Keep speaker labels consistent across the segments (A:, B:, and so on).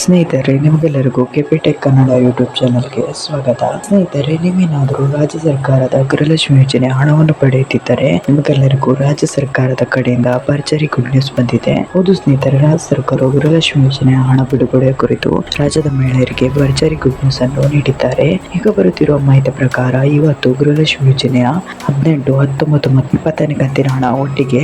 A: ಸ್ನೇಹಿತರೆ, ನಿಮಗೆಲ್ಲರಿಗೂ ಕೆಪಿಟೆಕ್ ಕನ್ನಡ ಯೂಟ್ಯೂಬ್ ಚಾನಲ್ಗೆ ಸ್ವಾಗತ. ಸ್ನೇಹಿತರೆ ನೀವೇನಾದರೂ ರಾಜ್ಯ ಸರ್ಕಾರದ ಗೃಹಲಕ್ಷ್ಮಿ ಯೋಜನೆ ಹಣವನ್ನು ಪಡೆಯುತ್ತಿದ್ದರೆ ನಿಮಗೆಲ್ಲರಿಗೂ ರಾಜ್ಯ ಸರ್ಕಾರದ ಕಡೆಯಿಂದ ಭರ್ಜರಿ ಗುಡ್ ನ್ಯೂಸ್ ಬಂದಿದೆ. ಹೌದು ಸ್ನೇಹಿತರೆ, ರಾಜ್ಯ ಸರ್ಕಾರವು ಗೃಹಲಕ್ಷ್ಮಿ ಯೋಜನೆ ಹಣ ಬಿಡುಗಡೆ ಕುರಿತು ರಾಜ್ಯದ ಮಹಿಳೆಯರಿಗೆ ಭರ್ಜರಿ ಗುಡ್ ನ್ಯೂಸ್ ಅನ್ನು ನೀಡಿದ್ದಾರೆ. ಈಗ ಬರುತ್ತಿರುವ ಮಾಹಿತಿ ಪ್ರಕಾರ, ಇವತ್ತು ಗೃಹಲಕ್ಷ್ಮಿ ಯೋಜನೆಯ ಹದಿನೆಂಟು, ಹತ್ತೊಂಬತ್ತು ಮತ್ತು ಇಪ್ಪತ್ತನೇ ಕಂತಿನ ಹಣ ಒಟ್ಟಿಗೆ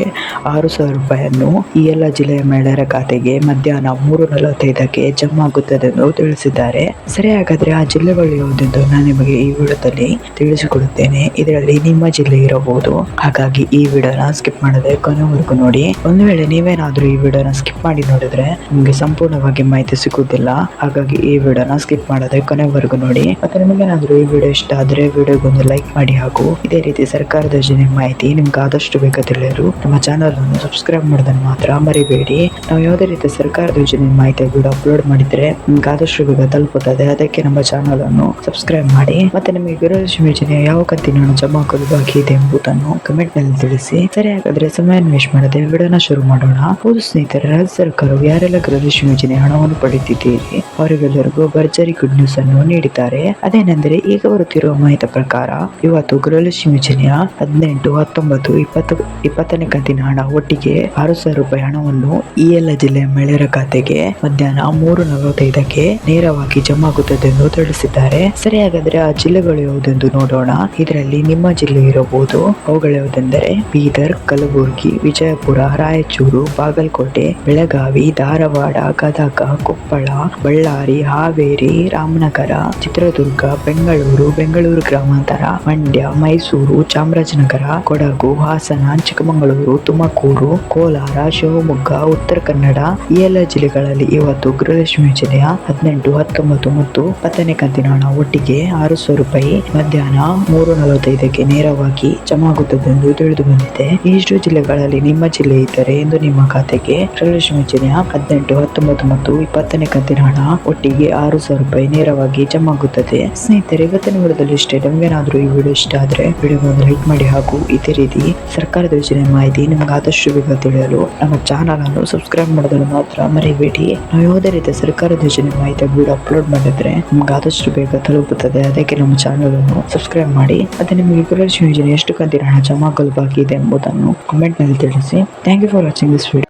A: ಆರು ಸಾವಿರ ರೂಪಾಯಿಯನ್ನು ಈ ಎಲ್ಲ ಜಿಲ್ಲೆಯ ಮಹಿಳೆಯರ ಖಾತೆಗೆ ಮಧ್ಯಾಹ್ನ ಮೂರು ನಲವತ್ತೈದಕ್ಕೆ ಜಮಾ ಆಗುತ್ತದೆ ಎಂದು ತಿಳಿಸಿದ್ದಾರೆ. ಸರಿ ಹಾಗಾದ್ರೆ ಆ ಜಿಲ್ಲೆಗಳು ಯಾವುದೆಂದು ನಾನು ನಿಮಗೆ ಈ ವಿಡಿಯೋದಲ್ಲಿ ತಿಳಿಸಿಕೊಡುತ್ತೇನೆ. ಇದರಲ್ಲಿ ನಿಮ್ಮ ಜಿಲ್ಲೆ ಇರಬಹುದು. ಹಾಗಾಗಿ ಈ ವಿಡಿಯೋನ ಸ್ಕಿಪ್ ಮಾಡದೆ ಕೊನೆವರೆಗೂ ನೋಡಿ. ಒಂದು ವೇಳೆ ನೀವೇನಾದ್ರೂ ಈ ವಿಡಿಯೋನ ಸ್ಕಿಪ್ ಮಾಡಿ ನೋಡಿದ್ರೆ ನಿಮಗೆ ಸಂಪೂರ್ಣವಾಗಿ ಮಾಹಿತಿ ಸಿಗುವುದಿಲ್ಲ. ಹಾಗಾಗಿ ಈ ವಿಡಿಯೋನ ಸ್ಕಿಪ್ ಮಾಡದೆ ಕೊನೆವರೆಗೂ ನೋಡಿ. ಮತ್ತೆ ನಿಮಗೇನಾದ್ರೂ ಈ ವಿಡಿಯೋ ಇಷ್ಟ ಆದ್ರೆ ವಿಡಿಯೋಗೊಂದು ಲೈಕ್ ಮಾಡಿ ಹಾಗೂ ಇದೇ ರೀತಿ ಸರ್ಕಾರದ ಯೋಜನೆ ಮಾಹಿತಿ ನಿಮ್ಗೆ ಆದಷ್ಟು ಬೇಗ ತಿಳಿಯಲು ನಮ್ಮ ಚಾನಲ್ ಅನ್ನು ಸಬ್ಸ್ಕ್ರೈಬ್ ಮಾಡೋದನ್ನು ಮಾತ್ರ ಮರಿಬೇಡಿ. ನಾವು ಯಾವುದೇ ರೀತಿ ಸರ್ಕಾರದ ಯೋಜನೆ ಮಾಹಿತಿ ವಿಡಿಯೋ ಅಪ್ಲೋಡ್ ಮಾಡಿದ್ರೆ ನಿಮ್ಗೆ ಆದಷ್ಟು ಬೇಗ ತಲುಪುತ್ತದೆ. ಅದಕ್ಕೆ ನಮ್ಮ ಚಾನಲ್ ಅನ್ನು ಸಬ್ಸ್ಕ್ರೈಬ್ ಮಾಡಿ. ಮತ್ತೆ ನಿಮಗೆ ಗೃಹಲಕ್ಷ್ಮಿ ಯೋಜನೆ ಯಾವ ಕಂತಿನ ಜಮಾ ಹಾಕಲು ಬಾಕಿ ಇದೆ ಎಂಬುದನ್ನು ಕಮೆಂಟ್ನಲ್ಲಿ ತಿಳಿಸಿ. ಸರಿ ಹಾಗಾದ್ರೆ ಸಮಯ ವೇಸ್ಟ್ ಮಾಡದೆ ವಿಡಿಯೋನ ಶುರು ಮಾಡೋಣ. ಹೌದು ಸ್ನೇಹಿತರೆ, ರಾಜ್ಯ ಸರ್ಕಾರವು ಯಾರೆಲ್ಲ ಗೃಹಲಕ್ಷ್ಮಿ ಯೋಜನೆ ಹಣವನ್ನು ಪಡೆದಿದ್ದೀರಿ, ಅವರಿಗೆಲ್ಲರಿಗೂ ಭರ್ಜರಿ ಗುಡ್ ನ್ಯೂಸ್ ಅನ್ನು ನೀಡಿದ್ದಾರೆ. ಅದೇನೆಂದರೆ, ಈಗ ಬರುತ್ತಿರುವ ಮಾಹಿತಿ ಪ್ರಕಾರ ಇವತ್ತು ಗೃಹಲಕ್ಷ್ಮಿ ಯೋಜನೆಯ ಹದಿನೆಂಟು, ಹತ್ತೊಂಬತ್ತು, ಇಪ್ಪತ್ತು, ಇಪ್ಪತ್ತನೇ ಕಂತಿನ ಹಣ ಒಟ್ಟಿಗೆ ಆರು ಸಾವಿರ ರೂಪಾಯಿ ಹಣವನ್ನು ಈ ಎಲ್ಲ ಜಿಲ್ಲೆಯ ಮಹಿಳೆಯರ ಖಾತೆಗೆ ಮಧ್ಯಾಹ್ನ ಮೂರು ನಲವತ್ತೈದಕ್ಕೆ ನೇರವಾಗಿ ಜಮಾ ಆಗುತ್ತದೆ ಎಂದು ತಿಳಿಸಿದ್ದಾರೆ. ಸರಿ ಹಾಗಾದ್ರೆ ಆ ಜಿಲ್ಲೆಗಳು ಯಾವುದೆಂದು ನೋಡೋಣ. ಇದರಲ್ಲಿ ನಿಮ್ಮ ಜಿಲ್ಲೆ ಇರಬಹುದು. ಅವುಗಳು ಯಾವುದೆಂದರೆ ಬೀದರ್, ಕಲಬುರಗಿ, ವಿಜಯಪುರ, ರಾಯಚೂರು, ಬಾಗಲಕೋಟೆ, ಬೆಳಗಾವಿ, ಧಾರವಾಡ, ಗದಗ, ಕೊಪ್ಪಳ, ಬಳ್ಳಾರಿ, ಹಾವೇರಿ, ರಾಮನಗರ, ಚಿತ್ರದುರ್ಗ, ಬೆಂಗಳೂರು ಬೆಂಗಳೂರು ಗ್ರಾಮಾಂತರ, ಮಂಡ್ಯ, ಮೈಸೂರು, ಚಾಮರಾಜನಗರ, ಕೊಡಗು, ಹಾಸನ, ಚಿಕ್ಕಮಗಳೂರು, ತುಮಕೂರು, ಕೋಲಾರ, ಶಿವಮೊಗ್ಗ, ಉತ್ತರ ಕನ್ನಡ ಈ ಎಲ್ಲ ಜಿಲ್ಲೆಗಳಲ್ಲಿ ಇವತ್ತು ಗೃಹಲಕ್ಷ್ಮಿ ಯೋಜನೆಯ ಹದಿನೆಂಟು, ಹತ್ತೊಂಬತ್ತು ಮತ್ತು ಹತ್ತನೇ ಕಂತಿನ ಹಣ ಒಟ್ಟಿಗೆ ಆರು ಸಾವಿರ ರೂಪಾಯಿ ಮಧ್ಯಾಹ್ನ ಮೂರು ನಲವತ್ತೈದಕ್ಕೆ ನೇರವಾಗಿ ಜಮಾ ಆಗುತ್ತದೆ ಎಂದು ತಿಳಿದು ಬಂದಿದೆ ಇಷ್ಟು ಜಿಲ್ಲೆಗಳಲ್ಲಿ ನಿಮ್ಮ ಜಿಲ್ಲೆ ಇದ್ದರೆ ಇಂದು ನಿಮ್ಮ ಖಾತೆಗೆ ಗೃಹಲಕ್ಷ್ಮಿ ಯೋಜನೆಯ ಹದಿನೆಂಟು, ಹತ್ತೊಂಬತ್ತು ಮತ್ತು ಇಪ್ಪತ್ತನೇ ಕಂತಿನ ಹಣ ಒಟ್ಟಿಗೆ ಆರು ಸಾವಿರ ರೂಪಾಯಿ ನೇರವಾಗಿ ಜಮಾ ಆಗುತ್ತದೆ ಸ್ನೇಹಿತರೆ, ಇವತ್ತಿನ ವಿಡಿಯೋದಲ್ಲಿ ಇಷ್ಟೇ. ನಮಗೇನಾದ್ರೂ ಈ ವಿಡಿಯೋ ಇಷ್ಟ ಆದ್ರೆ ವಿಡಿಯೋ ಲೈಕ್ ಮಾಡಿ ಹಾಗೂ ಇದೇ ರೀತಿ ಸರ್ಕಾರದ ಯೋಜನೆ ಮಾಹಿತಿ ನಿಮ್ಗೆ ಆದಷ್ಟು ಬೇಗ ತಿಳಿಯಲು ನಮ್ಮ ಚಾನಲ್ ಅನ್ನು ಸಬ್ಸ್ಕ್ರೈಬ್ ಮಾಡೋದನ್ನು ಮಾತ್ರ ಮರಿಬೇಡಿ. ನಾವು ಯಾವುದೇ ರೀತಿಯ ಸರ್ಕಾರದ ಯೋಜನೆ ಮಾಹಿತಿ ವಿಡಿಯೋ ಅಪ್ಲೋಡ್ ಮಾಡಿದ್ರೆ ನಿಮ್ಗೆ ಆದಷ್ಟು ಬೇಗ ತಲುಪುತ್ತದೆ. ಅದಕ್ಕೆ ನಮ್ಮ ಚಾನಲ್ ಅನ್ನು ಸಬ್ಸ್ಕ್ರೈಬ್ ಮಾಡಿ. ಅದೇ ನಿಮಗೆ ಯೋಜನೆ ಎಷ್ಟು ಕಂತಿನ ಹಣ ಜಮಾ ಆಗಲು ಬಾಕಿ ಇದೆ ಎಂಬುದನ್ನು ಕಮೆಂಟ್ನಲ್ಲಿ ತಿಳಿಸಿ. Thank you for watching this video